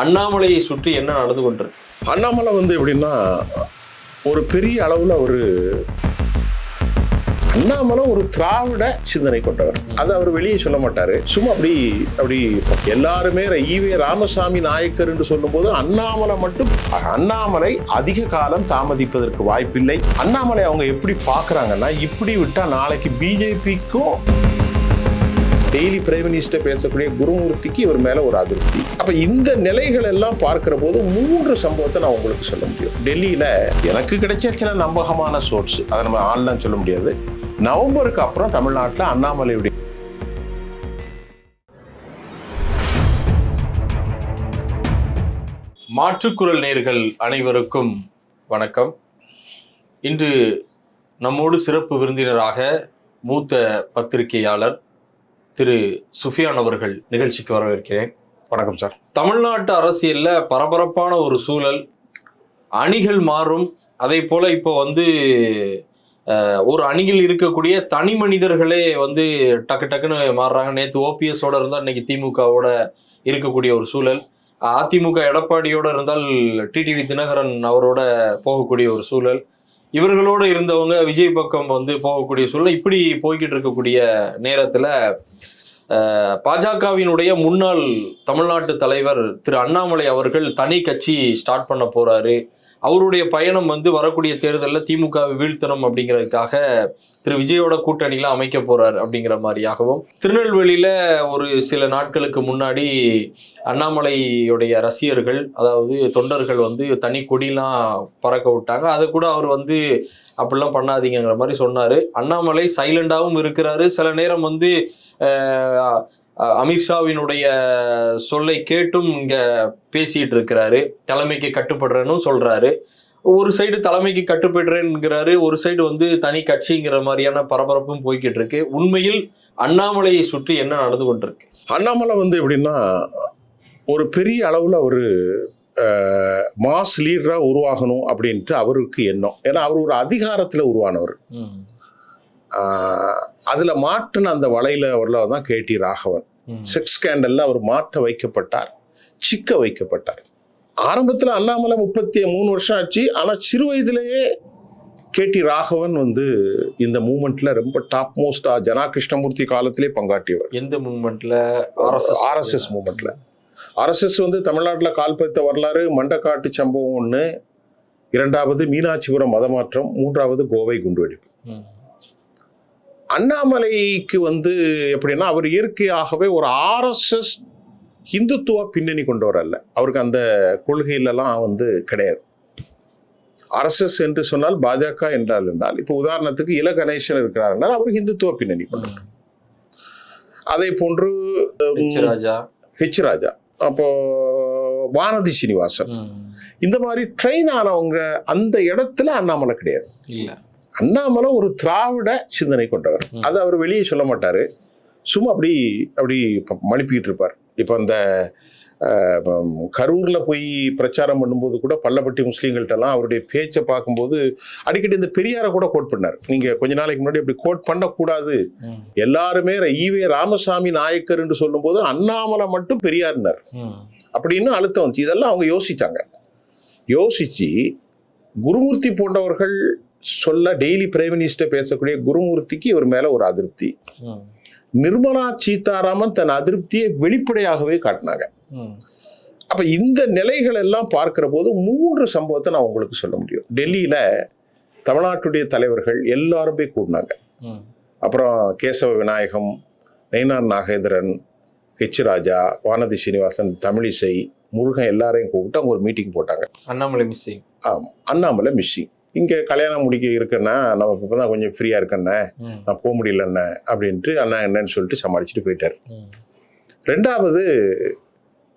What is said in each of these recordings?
அண்ணாமலையை சுற்றி என்ன நடந்து கொண்டிருக்கு? அண்ணாமலை வந்து எப்படின்னா ஒரு பெரிய அளவில் ஒரு அண்ணாமலை ஒரு திராவிட சிந்தனை கொண்டவர். அதை அவர் வெளியே சொல்ல மாட்டாரு. சும்மா அப்படி அப்படி எல்லாருமே ஈவே ராமசாமி நாயக்கர் என்று சொல்லும்போது அண்ணாமலை மட்டும் அண்ணாமலை அதிக காலம் தாமதிப்பதற்கு வாய்ப்பில்லை. அண்ணாமலை அவங்க எப்படி பார்க்கறாங்கன்னா இப்படி விட்டா நாளைக்கு பிஜேபிக்கும் டெய்லி பிரைம் மினிஸ்டர் பேசக்கூடிய குருமூர்த்திக்கு இவர் மேல ஒரு அதிருப்தி. அப்ப இந்த நிலைகள் எல்லாம் பார்க்கிற போது மூன்று சம்பவத்தை நான் உங்களுக்கு சொல்ல முடியும். டெல்லியில எனக்கு கிடைச்ச சில நம்பகமான சோர்ஸ் அதை நம்ம ஆன்லைன் சொல்ல முடியாது. நவம்பருக்கு அப்புறம் தமிழ்நாட்டில் அண்ணாமலையுடைய மாற்றுக்குரல் நேர்கள் அனைவருக்கும் வணக்கம். இன்று நம்மோடு சிறப்பு விருந்தினராக மூத்த பத்திரிகையாளர் திரு சுஃபியான் அவர்கள் நிகழ்ச்சிக்கு வரவேற்கிறேன். வணக்கம் சார். தமிழ்நாட்டு அரசியலில் பரபரப்பான ஒரு சூழல் அணிகள் மாறும். அதே போல இப்போ வந்து ஒரு அணியில் இருக்கக்கூடிய தனி மனிதர்களே வந்து டக்கு டக்குன்னு மாறுறாங்க. நேற்று ஓபிஎஸோட இருந்தால் இன்னைக்கு திமுகவோட இருக்கக்கூடிய ஒரு சூழல். அதிமுக எடப்பாடியோட இருந்தால் டிடிவி தினகரன் அவரோட போகக்கூடிய ஒரு சூழல். இவர்களோடு இருந்தவங்க விஜய் பக்கம் வந்து போகக்கூடிய சூழ்நிலை இப்படி போய்கிட்டு இருக்கக்கூடிய நேரத்தில் பாஜகவினுடைய முன்னாள் தமிழ்நாட்டு தலைவர் திரு அண்ணாமலை அவர்கள் தனி கட்சி ஸ்டார்ட் பண்ண போறாரு. அவருடைய பயணம் வந்து வரக்கூடிய தேர்தலில் திமுகவை வீழ்த்தணும் அப்படிங்கிறதுக்காக திரு விஜயோட கூட்டணியில் அமைக்க போறார் அப்படிங்கிற மாதிரியாகவும் திருநெல்வேலியில் ஒரு சில நாட்களுக்கு முன்னாடி அண்ணாமலையுடைய ரசிகர்கள் அதாவது தொண்டர்கள் வந்து தனி கொடிலாம் பறக்க விட்டாங்க. அதை கூட அவர் வந்து அப்படிலாம் பண்ணாதீங்கங்கிற மாதிரி சொன்னார். அண்ணாமலை சைலண்டாகவும் இருக்கிறாரு. சில நேரம் வந்து அமித்ஷாவினுடைய சொல்லை கேட்டும் இங்க பேசிட்டு இருக்கிறாரு. தலைமைக்கு கட்டுப்படுறேன்னு சொல்றாரு. ஒரு சைடு தலைமைக்கு கட்டுப்படுறேன்ங்கிறாரு ஒரு சைடு வந்து தனி கட்சிங்கிற மாதிரியான பரபரப்பும் போய்கிட்டு இருக்கு. உண்மையில் அண்ணாமலையை சுற்றி என்ன நடந்து கொண்டிருக்கு? அண்ணாமலை வந்து எப்படின்னா ஒரு பெரிய அளவில் ஒரு மாஸ் லீடராக உருவாகணும் அப்படின்ட்டு அவருக்கு எண்ணம். ஏன்னா அவர் ஒரு அதிகாரத்தில் உருவானவர். அதுல மாட்டின அந்த வலையில வரல தான் கேடி ராகவன். செக்ஸ் ஸ்கேண்டல்ல அவர் மாட்ட வைக்கப்பட்டார் சிக்க வைக்கப்பட்டார். ஆரம்பத்துல அண்ணாமலை முப்பத்தி மூணு வருஷம் ஆச்சு ஆனா சிறு வயதிலேயே கேடி ராகவன் வந்து இந்த மூமெண்ட்ல ரொம்ப டாப் மோஸ்டா ஜனா கிருஷ்ணமூர்த்தி காலத்திலே பங்காற்றியவர். எந்த மூமெண்ட்ல? ஆர்எஸ்எஸ் ஆர்எஸ்எஸ் மூமெண்ட்ல. ஆர்எஸ்எஸ் வந்து தமிழ்நாட்டில் கால்பதித்த வரலாறு மண்டக்காட்டு சம்பவம் ஒன்று இரண்டாவது மீனாட்சிபுரம் மதமாற்றம் மூன்றாவது கோவை குண்டுவெடிப்பு அண்ணாமலைக்கு வந்து எப்படின்னா அவர் இயற்கையாகவே ஒரு ஆர்எஸ்எஸ் இந்துத்துவ பின்னணி கொண்டவர் அல்ல. அவருக்கு அந்த கொள்கையிலலாம் வந்து கிடையாது. ஆர்எஸ்எஸ் என்று சொன்னால் பாஜக என்றால் என்றால் இப்போ உதாரணத்துக்கு இல கணேசன் இருக்கிறார் என்றால் அவர் இந்துத்துவ பின்னணி கொண்டவர். அதே போன்று ஹெச் ராஜா அப்போ வானதி சீனிவாசன். இந்த மாதிரி ட்ரெயின் ஆனவங்க அந்த இடத்துல அண்ணாமலை கிடையாது. இல்ல. அண்ணாமலை ஒரு திராவிட சிந்தனை கொண்டவர். அதை அவர் வெளியே சொல்ல மாட்டாரு. சும்மா அப்படி அப்படி மழுப்பிட்டு இருப்பார். இப்போ அந்த கரூர்ல போய் பிரச்சாரம் பண்ணும்போது கூட பள்ளப்பட்டி முஸ்லீம்கள்ட்டெல்லாம் அவருடைய பேச்சை பார்க்கும்போது அடிக்கடி இந்த பெரியாரை கூட கோட் பண்ணார். நீங்க கொஞ்ச நாளைக்கு முன்னாடி அப்படி கோட் பண்ணக்கூடாது. எல்லாருமே ஈவே ராமசாமி நாயக்கர் என்று சொல்லும்போது அண்ணாமலை மட்டும் பெரியார்னார். அப்படின்னு அழுத்தம் வந்துச்சு. இதெல்லாம் அவங்க யோசிச்சாங்க. யோசிச்சு குருமூர்த்தி போன்றவர்கள் சொல்ல டெய்லி பிரைம் மினிஸ்டர் பேசக்கூடிய குருமூர்த்திக்கு இவர் மேல ஒரு அதிருப்தி. நிர்மலா சீதாராமன் தன் அதிருப்தியை வெளிப்படையாகவே காட்டினாங்க. அப்ப இந்த நிலைகள் எல்லாம் பார்க்கிற போது மூன்று சம்பவத்தை நான் உங்களுக்கு சொல்ல முடியும். டெல்லியில தமிழ்நாட்டுடைய தலைவர்கள் எல்லாரும் போய் கூடினாங்க அப்புறம் கேசவ விநாயகம் நயினார் நாகேந்திரன் ஹெச் ராஜா வானதி சீனிவாசன் தமிழிசை முருகன் எல்லாரையும் கூப்பிட்டு அவங்க ஒரு மீட்டிங் போட்டாங்க. அண்ணாமலை மிஸ்ஸிங் ஆமாம் அண்ணாமலை மிஸ்ஸிங் இங்கே கல்யாணம் முடிக்க இருக்குன்னா நம்ம இப்போ தான் கொஞ்சம் ஃப்ரீயாக இருக்கண்ணே நான் போக முடியலண்ணே அப்படின்ட்டு அண்ணா என்னன்னு சொல்லிட்டு சமாளிச்சுட்டு போயிட்டார். ரெண்டாவது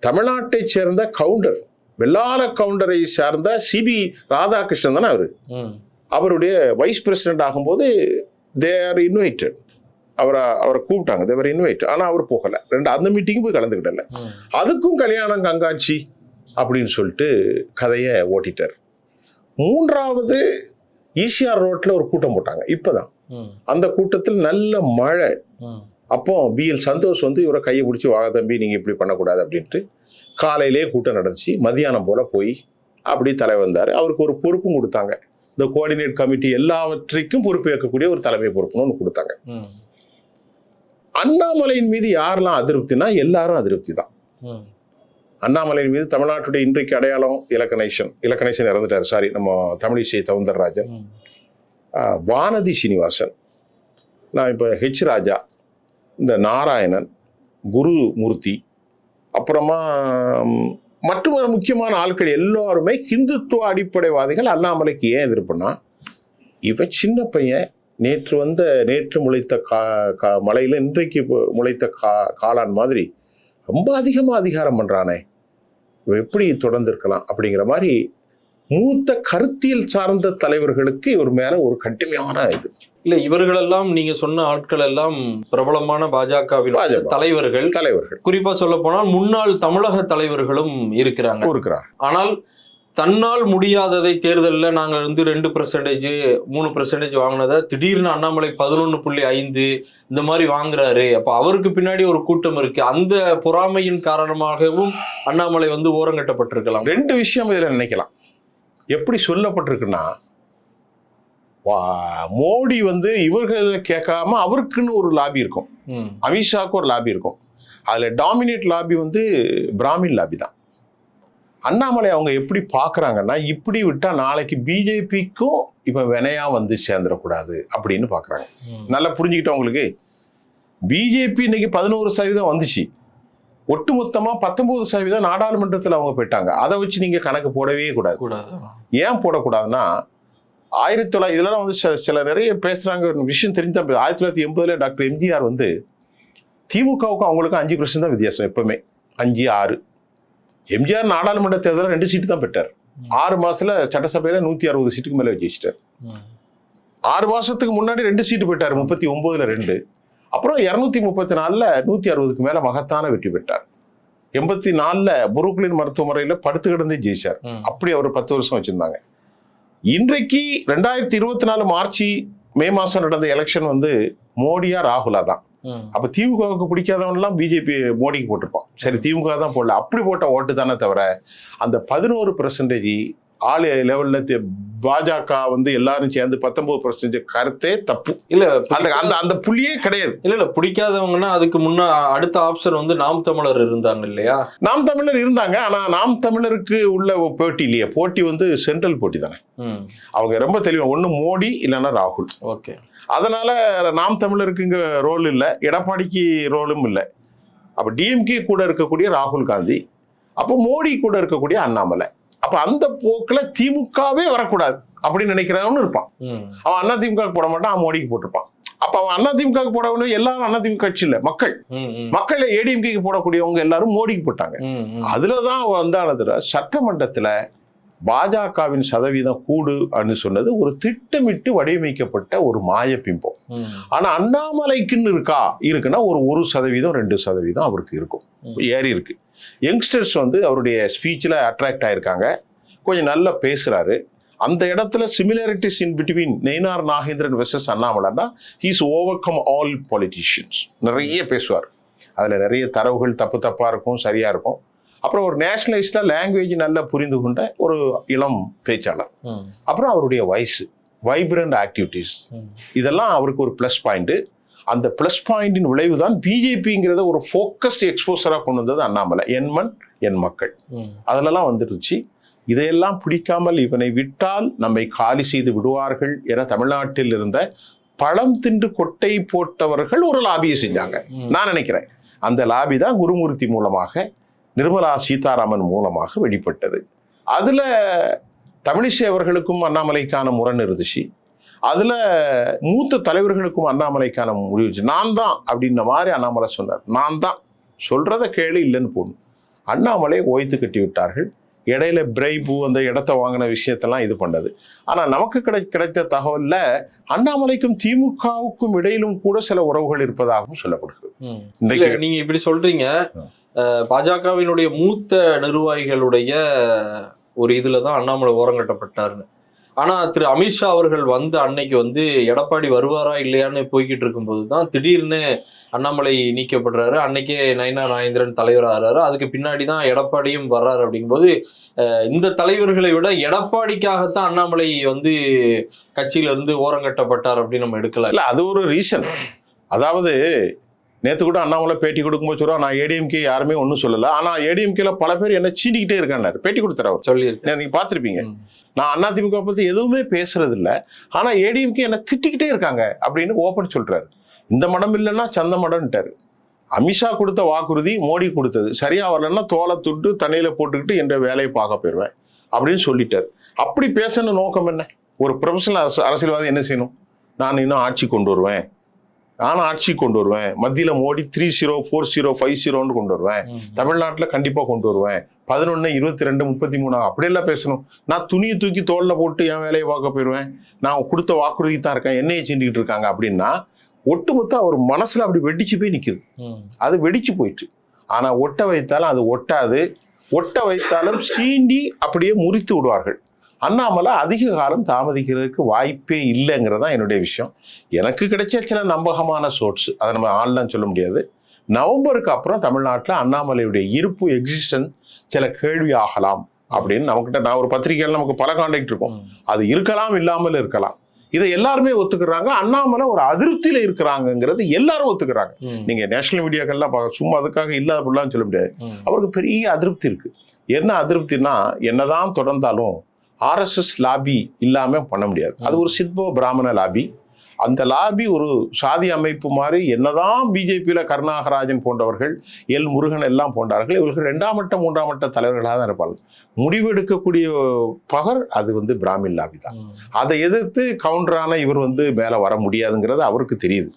தமிழ்நாட்டை சேர்ந்த கவுண்டர் வெள்ளாள கவுண்டரை சார்ந்த சிபி ராதாகிருஷ்ணன் தானே அவர்? அவருடைய வைஸ் பிரசிடென்ட் ஆகும்போது தே ஆர் இன்வைட்டட் அவரை அவரை கூப்பிட்டாங்க. தேவர் இன்வைட் ஆனால் அவர் போகலை. ரெண்டு அந்த மீட்டிங்கும் போய் கலந்துக்கிடல. அதுக்கும் கல்யாணம் கங்காட்சி அப்படின்னு சொல்லிட்டு கதையை ஓட்டிட்டார். மூன்றாவது ஈசிஆர் ரோட்ல ஒரு கூட்டம் போட்டாங்க. இப்பதான். அந்த கூட்டத்தில் நல்ல மழை. அப்போ பிஎல் சந்தோஷ் வந்து இவரை கையை பிடிச்சி வாக தம்பி நீங்க இப்படி பண்ணக்கூடாது அப்படின்ட்டு காலையிலே கூட்டம் நடந்துச்சு. மதியானம் போல போய் அப்படி தலை வந்தார். அவருக்கு ஒரு பொறுப்பும் கொடுத்தாங்க. இந்த கோஆர்டினேட் கமிட்டி எல்லாவற்றைக்கும் பொறுப்பு ஏற்கக்கூடிய ஒரு தலைமை பொறுப்புன்னு ஒன்று கொடுத்தாங்க. அண்ணாமலையின் மீது யாரெல்லாம் அதிருப்தினா எல்லாரும் அதிருப்தி தான் அண்ணாமலையின் மீது தமிழ்நாட்டுடைய இன்றைக்கு அடையாளம் இலக்கணேசன் இலக்கணேசன் இறந்துட்டார். சாரி நம்ம தமிழிசை தவுந்தரராஜன் வானதி சீனிவாசன். நான் இப்போ ஹெச் ராஜா இந்த நாராயணன் குருமூர்த்தி அப்புறமா ம், மற்றும் முக்கியமான ஆட்கள் எல்லாருமே ஹிந்துத்துவ அடிப்படைவாதிகள் அண்ணாமலைக்கு ஏன் எதிர்ப்புனா இவன் சின்ன பையன் நேற்று வந்த நேற்று முளைத்த கா கா மலையில் இன்றைக்கு முளைத்த கா காளான் மாதிரி ரொம்ப அதிகமாக அதிகாரம் பண்ணுறானே எப்படி தொடர்ந்து இருக்கலாம் அப்படிங்கிற மாதிரி மூத்த கருத்தியல் சார்ந்த தலைவர்களுக்கு இவர் மேல ஒரு கடுமையான இது. இல்ல இவர்களெல்லாம் நீங்க சொன்ன ஆட்கள் எல்லாம் பிரபலமான பாஜகவின் பாஜக. தலைவர்கள். தலைவர்கள். குறிப்பா சொல்ல போனால் முன்னாள் தமிழக தலைவர்களும் இருக்கிறாங்க. இருக்கிறார். ஆனால் தன்னால் முடியாததை தேர்தலில் நாங்கள் வந்து ரெண்டு பெர்சன்டேஜ் மூணு பெர்சன்டேஜ் வாங்கினதை திடீர்னு அண்ணாமலை பதினொன்று புள்ளி ஐந்து இந்த மாதிரி வாங்குறாரு. அப்போ அவருக்கு பின்னாடி ஒரு கூட்டம் இருக்கு. அந்த பொறாமையின் காரணமாகவும் அண்ணாமலை வந்து ஓரங்கட்டப்பட்டிருக்கலாம் ரெண்டு விஷயம் இதுல நினைக்கலாம். எப்படி சொல்லப்பட்டிருக்குன்னா வா- மோடி வந்து இவர்களை கேட்காம அவருக்குன்னு ஒரு லாபி இருக்கும். அமித்ஷாவுக்கு ஒரு லாபி இருக்கும். அதுல டாமினேட் லாபி வந்து பிராமின் லாபி தான். அண்ணாமலை அவங்க எப்படி பார்க்கறாங்கன்னா இப்படி விட்டா நாளைக்கு பிஜேபிக்கும் இப்ப வினையா வந்து சேர்ந்துடக்கூடாது அப்படின்னு பார்க்கறாங்க. நல்லா புரிஞ்சுக்கிட்டவங்களுக்கு பிஜேபி இன்னைக்கு பதினோரு சதவீதம் வந்துச்சு. ஒட்டுமொத்தமா பத்தொன்பது சதவீதம் நாடாளுமன்றத்தில் அவங்க போயிட்டாங்க. அதை வச்சு நீங்க கணக்கு போடவே கூடாது. கூடாது. ஏன் போடக்கூடாதுன்னா ஆயிரத்தி தொள்ளாயிரத்தி இதெல்லாம் வந்து சில- சில நிறைய பேசுறாங்க. ஒரு விஷயம் தெரிஞ்சா ஆயிரத்தி தொள்ளாயிரத்தி எண்பதுல டாக்டர் எம்ஜிஆர் வந்து திமுகவுக்கும் அவங்களுக்கும் அஞ்சு பர்சன்ட் தான் வித்தியாசம் எப்பவுமே. அஞ்சு ஆறு. எம்ஜிஆர் நாடாளுமன்ற தேர்தலில் ரெண்டு சீட்டு தான் பெற்றார். ஆறு மாசத்துல சட்டசபையில நூத்தி அறுபது சீட்டுக்கு மேல ஜெயிச்சிட்டார். ஆறு மாசத்துக்கு முன்னாடி ரெண்டு சீட்டு போயிட்டார் முப்பத்தி ஒன்பதுல ரெண்டு. அப்புறம் இருநூத்தி முப்பத்தி நாலுல நூத்தி அறுபதுக்கு மேல மகத்தான வெற்றி பெற்றார். எண்பத்தி நாலுல புருக்லின் மருத்துவமனையில படுத்து கிடந்தே ஜெயிச்சார். அப்படி அவர் பத்து வருஷம் வச்சிருந்தாங்க. இன்றைக்கு ரெண்டாயிரத்தி இருபத்தி நாலு மார்ச் மே மாசம் நடந்த எலெக்ஷன் வந்து மோடியா ராகுலா தான். அப்ப திமுகவுக்கு பிடிக்காதவன்லாம் பிஜேபி மோடிக்கு போட்டிருப்பான். சரி திமுக தான் போடல. அப்படி போட்ட ஓட்டு தானே தவிர அந்த பதினோரு பெர்சன்டேஜ் ஆள் லெவல்ல பாஜக வந்து எல்லாரும் சேர்ந்து பத்தொன்பது பெர்சன்டேஜ் கருத்தே தப்பு. இல்ல அந்த அந்த அந்த புள்ளியே கிடையாது. இல்ல இல்ல பிடிக்காதவங்கன்னா அதுக்கு முன்ன அடுத்த ஆப்ஷன் வந்து நாம் தமிழர் இருந்தாங்க இல்லையா? நாம் தமிழர் இருந்தாங்க. ஆனா நாம் தமிழருக்கு உள்ள போட்டி இல்லையே. போட்டி வந்து சென்ட்ரல் போட்டி தானே. அவங்க ரொம்ப தெளிவா ஒண்ணு மோடி இல்லைன்னா ராகுல். ஓகே. அதனால நாம் தமிழருக்கு இங்க ரோல் இல்லை. எடப்பாடிக்கு ரோலும் இல்லை. அப்ப டிஎம்கே கூட இருக்கக்கூடிய ராகுல் காந்தி அப்போ மோடி கூட இருக்கக்கூடிய அண்ணாமலை. அப்ப அந்த போக்குல திமுகவே வரக்கூடாது அப்படின்னு நினைக்கிறவனு இருப்பான். அவன் அண்ணா திமுக போட மாட்டான் அவன் மோடிக்கு போட்டிருப்பான். அப்ப அவன் அண்ணா திமுக போடவனும் எல்லாரும் அண்ணா திமுக கட்சி இல்ல மக்கள். மக்கள் ஏடிஎம்கேக்கு போடக்கூடியவங்க எல்லாரும் மோடிக்கு போட்டாங்க. அதுலதான் வந்தானதுல சட்டமன்றத்துல பாஜகவின் சதவீதம் கூடு அப்படின்னு சொன்னது ஒரு திட்டமிட்டு வடிவமைக்கப்பட்ட ஒரு மாய பிம்பம். ம். ஆனா அண்ணாமலைக்குன்னு இருக்கா? இருக்குன்னா ஒரு ஒரு சதவீதம் ரெண்டு சதவீதம் அவருக்கு இருக்கும். ஏறி இருக்கு. யங்ஸ்டர்ஸ் வந்து அவருடைய ஸ்பீச்சில் அட்ராக்ட் ஆயிருக்காங்க. கொஞ்சம் நல்லா பேசுறாரு. அந்த இடத்துல similarities in between Nainar Nagendran versus அண்ணாமலைன்னா he's overcome all politicians நிறைய பேசுவார். அதில் நிறைய தரவுகள் தப்பு தப்பாக இருக்கும் சரியாக இருக்கும். அப்புறம் ஒரு நேஷனலிஸ்டாக லாங்குவேஜ் நல்லா புரிந்து கொண்ட ஒரு இளம் பேச்சாளர். அப்புறம் அவருடைய வயசு வைப்ரண்ட் ஆக்டிவிட்டீஸ் இதெல்லாம் அவருக்கு ஒரு ப்ளஸ் பாயிண்ட் அந்த ப்ளஸ் பாயிண்டின் விளைவு தான் பிஜேபிங்கிறத ஒரு ஃபோக்கஸ்ட் எக்ஸ்போசராக கொண்டு வந்தது அண்ணாமலை என் மண் என் மக்கள். ம். அதிலெல்லாம் வந்துருச்சு. இதையெல்லாம் பிடிக்காமல் இவனை விட்டால் நம்மை காலி செய்து விடுவார்கள் என தமிழ்நாட்டில் இருந்த பழம் தின்று கொட்டை போட்டவர்கள் ஒரு லாபியை செஞ்சாங்க. நான் நினைக்கிறேன். அந்த லாபி தான் குருமூர்த்தி மூலமாக நிர்மலா சீதாராமன் மூலமாக வெளிப்பட்டது. அதுல தமிழிசை அவர்களுக்கும் அண்ணாமலைக்கான முரண் இருந்துச்சு அதுல மூத்த தலைவர்களுக்கும் அண்ணாமலைக்கான முடிவு நான் தான் அப்படின்ன மாதிரி அண்ணாமலை சொன்னார். நான் தான். சொல்றத கேளு இல்லைன்னு போடணும் அண்ணாமலை ஓய்த்து கட்டி விட்டார்கள். இடையில பிரைபு அந்த இடத்த வாங்கின விஷயத்தெல்லாம் இது பண்ணது. ஆனா நமக்கு கிடை கிடைத்த தகவல்ல அண்ணாமலைக்கும் திமுகவுக்கும் இடையிலும் கூட சில உறவுகள் இருப்பதாகவும் சொல்லப்படுகிறது. நீங்க இப்படி சொல்றீங்க. பாஜகவினுடைய மூத்த நிர்வாகிகளுடைய ஒரு இதில் தான் அண்ணாமலை ஓரங்கட்டப்பட்டாருன்னு ஆனால் திரு அமித்ஷா அவர்கள் வந்து அன்னைக்கு வந்து எடப்பாடி வருவாரா இல்லையான்னு போய்கிட்டு இருக்கும்போது தான் திடீர்னு அண்ணாமலை நீக்கப்படுறாரு. அன்னைக்கே நயனா நாயந்திரன் தலைவராகிறாரு அதுக்கு பின்னாடி தான் எடப்பாடியும் வர்றாரு அப்படிங்கும்போது இந்த தலைவர்களை விட எடப்பாடிக்காகத்தான் அண்ணாமலை வந்து கட்சியிலிருந்து ஓரங்கட்டப்பட்டார் அப்படின்னு நம்ம எடுக்கலாம். இல்லை அது ஒரு ரீசன். அதாவது நேத்து கூட அண்ணாமலை பேட்டி கொடுக்கும்போது சொல்றா நான் ஏடிஎம்கே யாருமே ஒன்றும் சொல்லல. ஆனா ஏடிஎம்கேல பல பேர் என்ன சீண்டிக்கிட்டே இருக்காங்க பேட்டி கொடுத்தாரு அவர். சொல்லியிருக்கேன் நீங்க பார்த்திருப்பீங்க. நான் அதிமுக பத்தி எதுவுமே பேசுறது இல்ல. ஆனா ஏடிஎம்கே என்ன திட்டிக்கிட்டே இருக்காங்க அப்படின்னு ஓப்பன் சொல்றாரு. இந்த மடம் இல்லைன்னா சந்த மடம்ட்டாரு அமித்ஷா கொடுத்த வாக்குறுதி மோடி கொடுத்தது. சரியா வரலன்னா தோலை துட்டு தண்ணியில போட்டுக்கிட்டு என்ற வேலையை பார்க்க போயிடுவேன் அப்படின்னு சொல்லிட்டாரு. அப்படி பேசணும் நோக்கம் என்ன? ஒரு ப்ரொஃபஷனல் அரசு அரசியல்வாதி என்ன செய்யணும்? நான் இன்னும் ஆட்சி கொண்டு வருவேன். நான் ஆட்சி கொண்டு வருவேன். மத்தியில Modi three zero four zero five ஜீரோன்னு கொண்டு வருவேன். தமிழ்நாட்டில் கண்டிப்பாக கொண்டு வருவேன். பதினொன்று இருபத்தி ரெண்டு முப்பத்தி மூணு அப்படியெல்லாம் பேசணும். நான் துணியை தூக்கி தோளில் போட்டு என் வேலையை பார்க்க போயிடுவேன் நான் கொடுத்த வாக்குறுதி தான் இருக்கேன். என்னையை சீண்டிக்கிட்டு இருக்காங்க அப்படின்னா ஒட்டுமொத்த அவர் மனசுல அப்படி வெடிச்சு போய் நிற்குது. அது வெடிச்சு போயிட்டு. ஆனால் ஒட்ட வைத்தாலும் அது ஒட்டாது. ஒட்ட வைத்தாலும் சீண்டி அப்படியே முறித்து விடுவார்கள். அண்ணாமலை அதிக காலம் தாமதிக்கிறதுக்கு வாய்ப்பே இல்லைங்கிறது தான் என்னுடைய விஷயம். எனக்கு கிடைச்ச சில நம்பகமான சோர்ஸ் அதை நம்ம ஆன்லைன் சொல்ல முடியாது. நவம்பருக்கு அப்புறம் தமிழ்நாட்டில் அண்ணாமலையுடைய இருப்பு எக்ஸிஸ்டன்ஸ் சில கேள்வி ஆகலாம் அப்படின்னு நமக்கிட்ட நான் ஒரு பத்திரிகையில் நமக்கு பல கான்டாக்ட் இருக்கும். அது இருக்கலாம் இல்லாமல் இருக்கலாம். இதை எல்லாருமே ஒத்துக்கிறாங்க. அண்ணாமலை ஒரு அதிருப்தியில இருக்கிறாங்கங்கிறது எல்லாரும் ஒத்துக்கிறாங்க. நீங்க நேஷனல் மீடியாக்கள்லாம் பார்க்க சும்மா அதுக்காக இல்லாத அப்படிலாம் சொல்ல முடியாது. அவருக்கு பெரிய அதிருப்தி இருக்கு. என்ன அதிருப்தினா என்னதான் தொடர்ந்தாலும் ஆர்எஸ்எஸ் லாபி இல்லாம பண்ண முடியாது. அது ஒரு சித்ப பிராமண லாபி. அந்த லாபி ஒரு சாதி அமைப்பு மாதிரி என்னதான் பிஜேபியில கருணாகராஜன் போன்றவர்கள் எல் முருகன் எல்லாம் போன்றார்கள் இவர்கள் இரண்டாம் மட்ட மூன்றாம் மட்ட தலைவர்களாக தான் இருப்பார்கள் முடிவெடுக்கக்கூடிய பகர் அது வந்து பிராமின் லாபி தான். அதை எதிர்த்து கவுண்டரான இவர் வந்து மேலே வர முடியாதுங்கிறது அவருக்கு தெரியுது.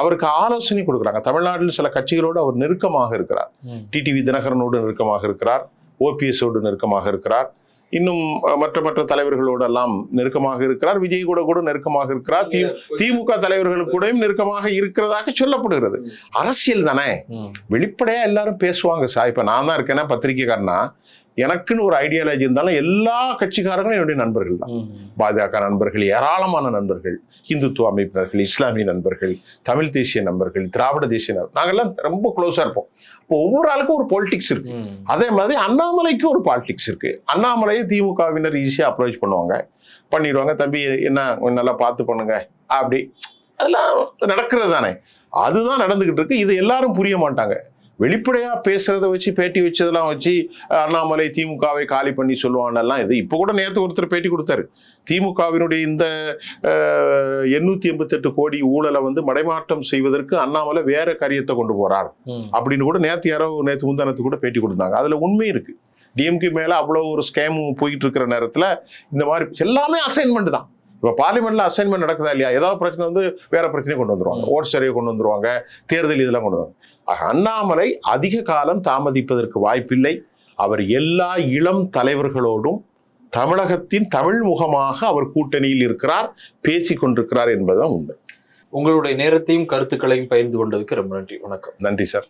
அவருக்கு ஆலோசனை கொடுக்குறாங்க. தமிழ்நாட்டில் சில கட்சிகளோடு அவர் நெருக்கமாக இருக்கிறார். டிடிவி தினகரனோடு நெருக்கமாக இருக்கிறார். ஓபிஎஸோடு நெருக்கமாக இருக்கிறார். இன்னும் மற்ற மற்ற தலைவர்களோடு எல்லாம் நெருக்கமாக இருக்கிறார். விஜய் கூட கூட நெருக்கமாக இருக்கிறார். தி திமுக தலைவர்கள் கூடயும் நெருக்கமாக இருக்கிறதாக சொல்லப்படுகிறது. அரசியல் தானே. வெளிப்படையா எல்லாரும் பேசுவாங்க சார். இப்ப நான் தான் இருக்கேன்னா பத்திரிக்கைக்காரனா? எனக்குன்னு ஒரு ஐடியாலஜி இருந்தாலும் எல்லா கட்சிக்காரங்களும் என்னுடைய நண்பர்கள் தான். பாஜக நண்பர்கள் ஏராளமான நண்பர்கள் இந்துத்துவ அமைப்பினர்கள் இஸ்லாமிய நண்பர்கள் தமிழ் தேசிய நண்பர்கள் திராவிட தேசிய நண்பர்கள். நாங்கெல்லாம் ரொம்ப க்ளோஸா இருப்போம். இப்போ ஒவ்வொரு ஆளுக்கும் ஒரு பொலிட்டிக்ஸ் இருக்கு. அதே மாதிரி அண்ணாமலைக்கு ஒரு பாலிடிக்ஸ் இருக்கு. அண்ணாமலையை திமுகவினர் ஈஸியாக அப்ரோச் பண்ணுவாங்க. பண்ணிடுவாங்க. தம்பி என்ன நல்லா பார்த்து பண்ணுங்க. அப்படி. அதெல்லாம் நடக்கிறது தானே. அதுதான் நடந்துகிட்டு இருக்கு. இது எல்லாரும் புரிய மாட்டாங்க. வெளிப்படையா பேசுறத வச்சு பேட்டி வச்சதெல்லாம் வச்சு அண்ணாமலை திமுகவை காலி பண்ணி சொல்லுவானெல்லாம் இது. இப்போ கூட நேற்று ஒருத்தர் பேட்டி கொடுத்தாரு. திமுகவினுடைய இந்த எண்ணூத்தி எண்பத்தெட்டு கோடி ஊழலை வந்து மடைமாற்றம் செய்வதற்கு அண்ணாமலை வேற காரியத்தை கொண்டு போறார். ம். அப்படின்னு கூட நேத்து யாரோ நேத்து முந்தானத்து கூட பேட்டி கொடுத்தாங்க. அதுல உண்மை இருக்கு. டிஎம்கே மேல அவ்வளவு ஒரு ஸ்கேம் போயிட்டு இருக்கிற நேரத்துல இந்த மாதிரி எல்லாமே அசைன்மெண்ட் தான். இப்ப பார்லிமெண்ட்ல அசைன்மெண்ட் நடக்குதா இல்லையா? ஏதாவது பிரச்சனை வந்து வேற பிரச்சனையை கொண்டு வந்துருவாங்க. ஓட் சரியை கொண்டு வந்துருவாங்க. தேர்தல் இதெல்லாம் கொண்டு வருவாங்க ஆக அண்ணாமலை அதிக காலம் தாமதிப்பதற்கு வாய்ப்பில்லை. அவர் எல்லா இளம் தலைவர்களோடும் தமிழகத்தின் தமிழ் முகமாக அவர் கூட்டணியில் இருக்கிறார் பேசிக் கொண்டிருக்கிறார் என்பதுதான் உண்மை. உங்களுடைய நேரத்தையும் கருத்துக்களையும் பகிர்ந்து கொண்டதுக்கு ரொம்ப நன்றி. வணக்கம். நன்றி சார்.